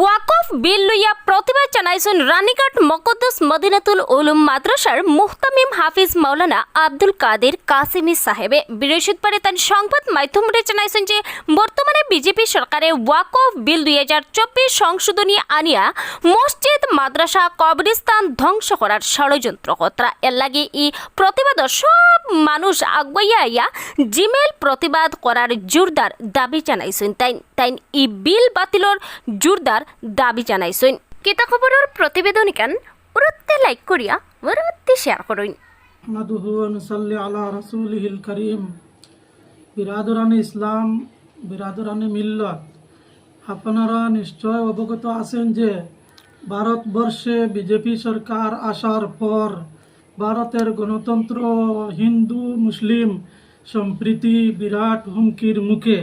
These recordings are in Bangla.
ওয়াকফ বিল লইয়া প্রতিবাদ জানাইছেন রানীঘাট মকদ্দস মদিনাতুল উলুম মাদ্রাসার মুহতামিম হাফিজ মাওলানা আব্দুল কাদের কাসিমি সাহেবে। বৃহস্পতিবারে তার সংবাদ মাধ্যমে জানাইছেন যে, বর্তমানে বিজেপি সরকারে ওয়াকফ বিল দুই হাজার চব্বিশ সংশোধনী আনিয়া মসজিদ, মাদ্রাসা কবরিস্তান ধ্বংস করার ষড়যন্ত্রকর্তা এর লাগে ই প্রতিবাদ সব মানুষ আগুয়াইয়া আইয়া জিমেল প্রতিবাদ করার জোরদার দাবি জানাইছেন। তাই তাই ই বিল বাতিলর জোরদার দাবি জানাইছেন। কিতা খবরের প্রতিবেদন কেন উরুত্তে লাইক করিয়া উরুত্তে শেয়ার করুন নাদুহু অনুসল্লি আলা রাসূলিহিল কারীম বিরাদরান ইসলাম বিরাদরান মিল্লাত। আপনারা নিশ্চয় অবগত আছেন যে ভারতবর্ষে বিজেপি সরকার আসার পর ভারতের গণতন্ত্র, হিন্দু, মুসলিম, সম্প্রীতি, বিরাট হুমকির মুখে।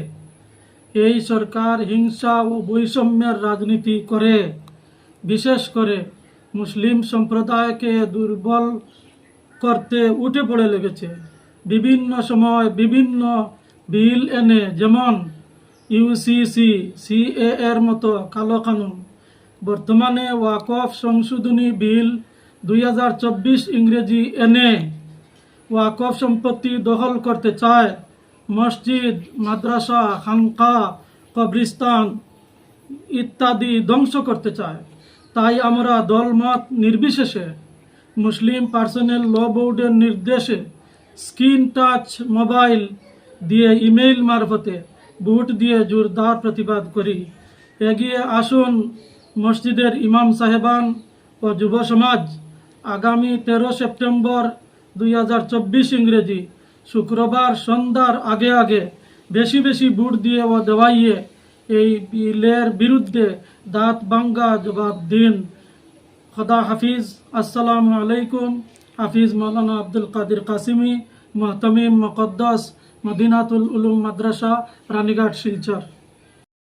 এই সরকার হিংসা ও বৈষম্যের রাজনীতি করে। বিশেষ করে মুসলিম সম্প্রদায়কে দুর্বল করতে উঠে পড়ে লেগেছে। বিভিন্ন সময় বিভিন্ন বিল এনে যেমন ইউসিসি সিএ এর মতো কালো কানুন। বর্তমানে ওয়াকফ সংশোধনী বিল চব্বিশ ইংরেজি এনে ওয়াকফ সম্পত্তি দখল করতে চায় মসজিদ, মাদ্রাসা, খানকা কবরিস্তান ইত্যাদি ধ্বংস করতে চায়। তাই আমরা দলমত নির্বিশেষে মুসলিম পার্সোনেল ল বোর্ডের নির্দেশে স্ক্রিন টাচ মোবাইল দিয়ে ইমেইল মারফতে বুট দিয়ে জোরদার প্রতিবাদ করি। এগিয়ে আসুন মসজিদের ইমাম সাহেবান ও যুব সমাজ। আগামী তেরো সেপ্টেম্বর দুই চব্বিশ ইংরেজি শুক্রবার সন্ধ্যার আগে আগে বেশি বেশি বুট দিয়ে ও দেওয়াইয়ে এই বিলের বিরুদ্ধে দাঁত বাঙ্গা জবাব দিন। খোদা হাফিজ। আসসালামু আলাইকুম। হাফিজ মৌলানা আব্দুল কাদির কাসিমি, মহতমিম মকদ্দাস, মদিনাতুল উলুম মাদ্রাসা, রানীঘাট শিলচর।